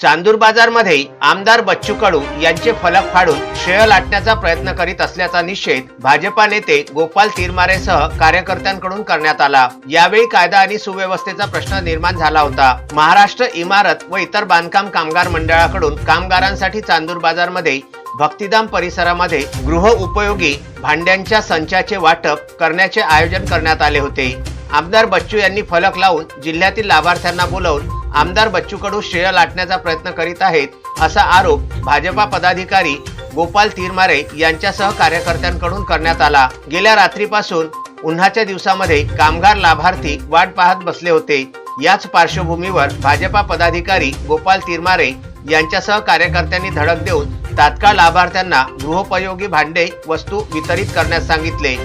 चांदूर बाजारमध्ये आमदार बच्चू कडू यांचे फलक फाडून श्रेय लाटण्याचा प्रयत्न करीत असल्याचा निषेध भाजपा नेते गोपाल तिरमारेसह कार्यकर्त्यांकडून करण्यात आला. यावेळी कायदा आणि सुव्यवस्थेचा प्रश्न निर्माण झाला होता. महाराष्ट्र इमारत व इतर बांधकाम कामगार मंडळाकडून कामगारांसाठी चांदूर बाजारमध्ये भक्तिधाम परिसरामध्ये गृह उपयोगी भांड्यांच्या संचाचे वाटप करण्याचे आयोजन करण्यात आले होते. आमदार बच्चू यांनी फलक लावून जिल्ह्यातील लाभार्थ्यांना बोलावून आमदार बच्चू कडू श्रेय लाटण्याचा प्रयत्न करीत आहेत असा आरोप भाजपा पदाधिकारी गोपाल तिरमारे यांच्यासह कार्यकर्त्यांकडून करण्यात आला. गेल्या रात्रीपासून उन्हाच्या दिवसामध्ये कामगार लाभार्थी वाट पाहत बसले होते. याच पार्श्वभूमीवर भाजपा पदाधिकारी गोपाल तिरमारे यांच्यासह कार्यकर्त्यांनी धडक देऊन तात्काळ लाभार्थ्यांना गृहोपयोगी भांडे वस्तू वितरित करण्यास सांगितले.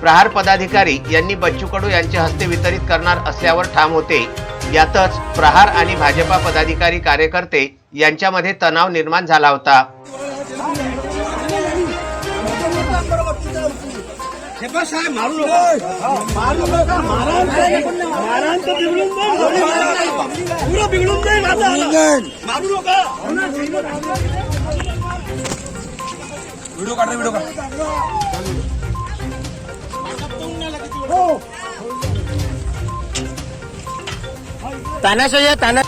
प्रहार पदाधिकारी यांनी बच्चू कडू यांचे हस्ते वितरित करणार असल्यावर ठाम होते. यातच प्रहार आणि भाजपा पदाधिकारी कार्यकर्ते यांच्यामध्ये तणाव निर्माण झाला होता व्हिडिओ काढ व्हिडिओ काढ 奶奶说要 saya.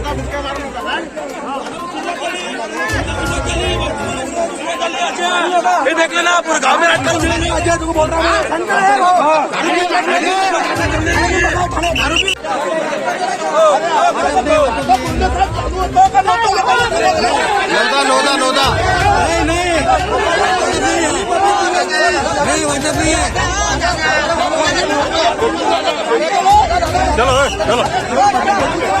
देखले ना पूरे गांव में कर अजय तू बोल रहा है नोदा नोदा नोदा चलो चलो बैठो चलो चलो.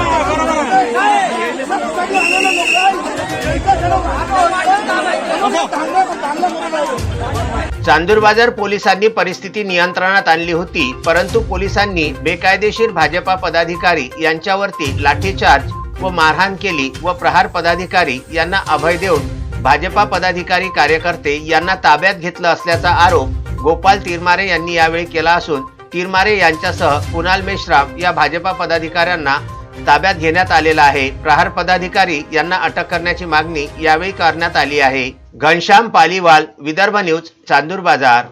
चांदूरबाजार पोलिसांनी परिस्थिती नियंत्रणात आणली होती परंतु पोलिसांनी बेकायदेशीर भाजपा पदाधिकारी यांच्यावरती लाठीचार्ज व मारहाण केली व प्रहार पदाधिकारी यांना अभय देऊन भाजपा पदाधिकारी कार्यकर्ते यांना ताब्यात घेतलं असल्याचा आरोप गोपाल तिरमारे यांनी यावेळी केला असून तिरमारे यांच्यासह कुणाल मेश्राम या भाजपा पदाधिकाऱ्यांना ताब्यात घेण्यात आलेला आहे. प्रहार पदाधिकारी यांना अटक करण्याची मागणी यावेळी करण्यात आली आहे. घनश्याम पालीवाल विदर्भ न्यूज चांदूर बाजार.